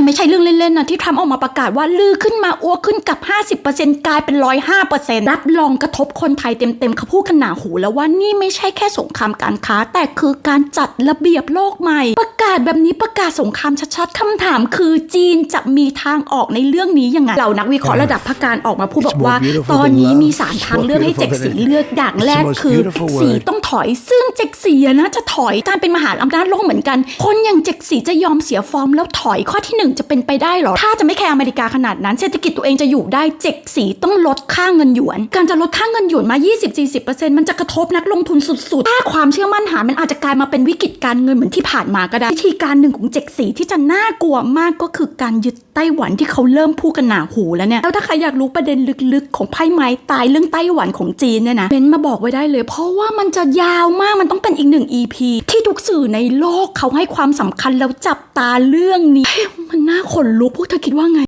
มันไม่ใช่เรื่องเล่นๆนะที่ทรัมป์ออกมาประกาศว่าลือขึ้นมาอ้วกขึ้นกับ 50%กลายเป็น 105%รับรองกระทบคนไทยเต็มๆเขาพูดกันหนาหูแล้วว่านี่ไม่ใช่แค่สงครามการค้า แต่คือการจัดระเบียบโลกใหม่ ประกาศแบบนี้ประกาศสงครามชัดๆคำถามคือจีนจะมีทางออกในเรื่องนี้ยังไงเหล่านักวิเคราะห์ระดับภาคการออกมาพูดบอกว่า ตอนนี้มีสามทางเลือกให้เจ็กสีเลือกอย่างแรกคือสีต้องถอยซึ่งเจ็กสีอะนะจะถอยการเป็นมหาอำนาจโลกเหมือนกัน คนอย่างเจ็กสีจะยอมเสียฟอร์มแล้วถอยข้อที่หนึ่งจะเป็นไปได้เหรอ ถ้าจะไม่แคร์อเมริกาขนาดนั้น เศรษฐกิจตัวเองจะอยู่ได้เจ็กสีต้องลดค่าเงินหยวน การจะลดค่าเงินหยวนมา 20-40%มันจะกระทบนักลงทุนสุดๆ ถ้าความเชื่อมั่นหายมันอาจจะกลายมาเป็นวิกฤตการเงินเหมือนที่ผ่านมาก็ได้ วิธีการหนึ่งของเจ็กสีที่จะน่ากลัวมากก็คือการยึด ต้หวันที่เขาเริ่มพูดกันหนาหูแล้วเนี่ยแล้วถ้าใครอยากรู้ประเด็นลึกๆ ของไพ่ไม้ตายเรื่องไต้หวันของจีนเนี่ยนะเบนมาบอกไว้ได้เลย เพราะว่ามันจะยาวมากมันต้องเป็นอีกหนึ่ง EP ที่ทุกสื่อในโลกเขาให้ความสำคัญแล้วจับตาเรื่องนี้มันน่าขนลุกพวกเธอคิดว่าไง